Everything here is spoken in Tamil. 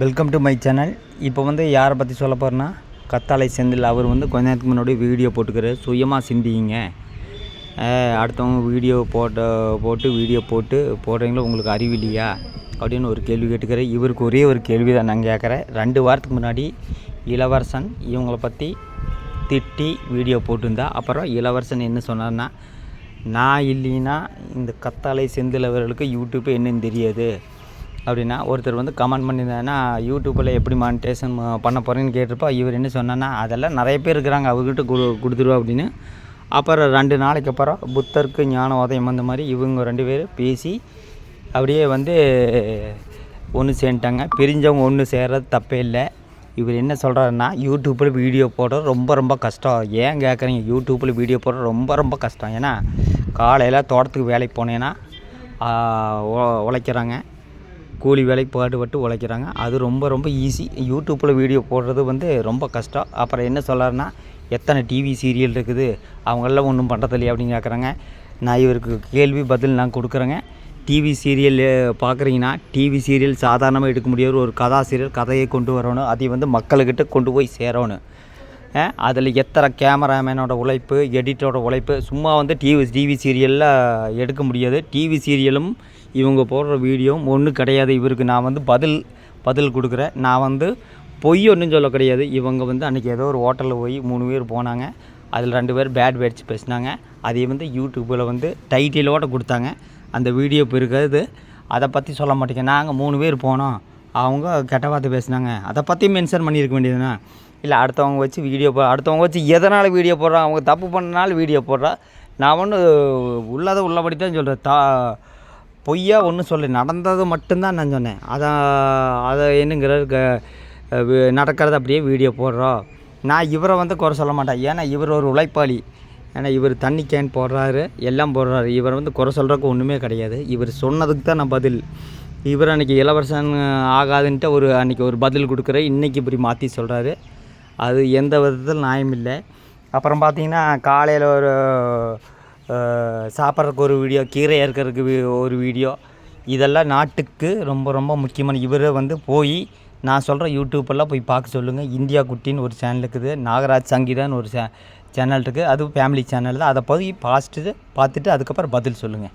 வெல்கம் டு மை சேனல் இப்போ வந்து யாரை பற்றி சொல்ல போகிறேன்னா கத்தாலை செந்தில் அவர் வந்து கொஞ்ச நேரத்துக்கு முன்னாடி வீடியோ போட்டுக்கிறார். சுயமாக சிந்திங்க. அடுத்தவங்க வீடியோ போட்ட போட்டு வீடியோ போட்டு போடுறீங்களோ உங்களுக்கு அறிவு இல்லையா? அப்படின்னு ஒரு கேள்வி கேட்டுக்கிறேன் இவருக்கு ஒரே ஒரு கேள்வி தான் நான் கேட்குறேன். ரெண்டு வாரத்துக்கு முன்னாடி இளவரசன் இவங்களை பற்றி திட்டி வீடியோ போட்டிருந்தா அப்புறம் இளவரசன் என்ன சொன்னார்னா நான் இல்லைன்னா இந்த கத்தாலை செந்தில் அவர்களுக்கு யூடியூப்பு என்னன்னு தெரியாது. அப்படின்னா ஒருத்தர் வந்து கமெண்ட் பண்ணியிருந்தாருன்னா யூடியூப்பில் எப்படி மானிட்டேஷன் பண்ண போகிறேன்னு கேட்டிருப்பா. இவர் என்ன சொன்னேன்னா அதெல்லாம் நிறைய பேர் இருக்கிறாங்க அவர்கிட்ட கொடு கொடுத்துருவா அப்படின்னு. அப்புறம் ரெண்டு நாளைக்கு அப்புறம் புத்தருக்கு ஞான உதயம் அந்த மாதிரி இவங்க ரெண்டு பேரும் பேசி அப்படியே வந்து ஒன்று சேர்ந்துட்டாங்க. பிரிஞ்சவங்க ஒன்று சேர்றது தப்பே இல்லை. இவர் என்ன சொல்கிறாருன்னா யூடியூப்பில் வீடியோ போடுறது ரொம்ப ரொம்ப கஷ்டம். ஏன் கேட்குறீங்க? யூடியூப்பில் வீடியோ போடுறது ரொம்ப ரொம்ப கஷ்டம். ஏன்னா காலையில் தோட்டத்துக்கு வேலைக்கு போனேன்னா உழைக்கிறாங்க. கூலி வேலைக்கு பாடுபட்டு உழைக்கிறாங்க. அது ரொம்ப ரொம்ப ஈஸி யூடியூப்பில் வீடியோ போடுறது வந்து ரொம்ப கஷ்டம். அப்புறம் என்ன சொல்லாருன்னா எத்தனை டிவி சீரியல் இருக்குது? அவங்கெல்லாம் ஒன்றும் பண்ணுறதில்லையே அப்படின்னு கேட்குறாங்க நான் இவருக்கு கேள்வி பதில் நான் கொடுக்குறேங்க. டிவி சீரியல் பார்க்குறீங்கன்னா டிவி சீரியல் சாதாரணமாக எடுக்க முடியாது ஒரு கதா சீரியல் கதையை கொண்டு வரணும். அதை வந்து மக்கள்கிட்ட கொண்டு போய் சேரணும். அதில் எத்தனை கேமராமேனோட உழைப்பு எடிட்டரோட உழைப்பு சும்மா வந்து டிவி டிவி சீரியலில் எடுக்க முடியாது. டிவி சீரியலும் இவங்க போடுற வீடியோவும் ஒன்றும் கிடையாது. இவருக்கு நான் வந்து பதில் பதில் கொடுக்குறேன். நான் வந்து பொய் ஒன்றும் சொல்ல கிடையாது. இவங்க வந்து அன்றைக்கி ஏதோ ஒரு ஹோட்டலில் போய் மூணு பேர் போனாங்க. அதில் ரெண்டு பேர் பேட் வேர்ட்ஸ் பேசினாங்க. அதை வந்து யூடியூப்பில் வந்து டைட்டிலோட கொடுத்தாங்க. அந்த வீடியோ இப்போ இருக்கிறது அதை பற்றி சொல்ல மாட்டேங்க. நாங்கள் மூணு பேர் போனோம். அவங்க கெட்ட வார்த்தை பேசுனாங்க. அதை பற்றி மென்ஷன் பண்ணியிருக்க வேண்டியதுண்ணா இல்லை அடுத்தவங்க வச்சு வீடியோ போ அடுத்தவங்க வச்சு எதனால் வீடியோ போடுறான் அவங்க தப்பு பண்ணனால வீடியோ போடுறா. நான் ஒன்று உள்ளதை உள்ளபடி தான் சொல்கிறேன் தா பொய்யா ஒன்றும் சொல்ல நடந்தது மட்டும்தான் நான் சொன்னேன். அதை அதை என்னங்கிறது க- வி- நடக்கிறத அப்படியே வீடியோ போடுறோம் நான் இவரை வந்து குறை சொல்ல மாட்டேன். ஏன்னா இவர் ஒரு உழைப்பாளி. ஏன்னா இவர் தண்ணி கேன் போடுறாரு எல்லாம் போடுறாரு. இவர் வந்து குறை சொல்கிறதுக்கு ஒன்றுமே கிடையாது. இவர் சொன்னதுக்கு தான் நான் பதில். இவர் அன்றைக்கி இளவரசன் ஆகாதுன்ட்டு ஒரு அன்றைக்கி ஒரு பதில் கொடுக்குற இன்றைக்கி இப்படி மாற்றி சொல்கிறாரு அது எந்த விதத்தில் நியாயம் இல்லை. அப்புறம் பார்த்தீங்கன்னா காலையில் ஒரு சாப்பிட்றதுக்கு ஒரு வீடியோ கீரை இறக்கிறதுக்கு ஒரு வீடியோ இதெல்லாம் நாட்டுக்கு ரொம்ப ரொம்ப முக்கியமான இவரை வந்து போய் நான் சொல்கிற யூடியூப்பெல்லாம் போய் பார்க்க சொல்லுங்கள் இந்தியா குட்டின்னு ஒரு சேனல் இருக்குது நாகராஜ் சங்கீதான்னு ஒரு சே சேனல் இருக்குது அதுவும் ஃபேமிலி சேனல் தான். அதை போய் பார்த்துட்டு பார்த்துட்டு அதுக்கப்புறம் பதில் சொல்லுங்கள்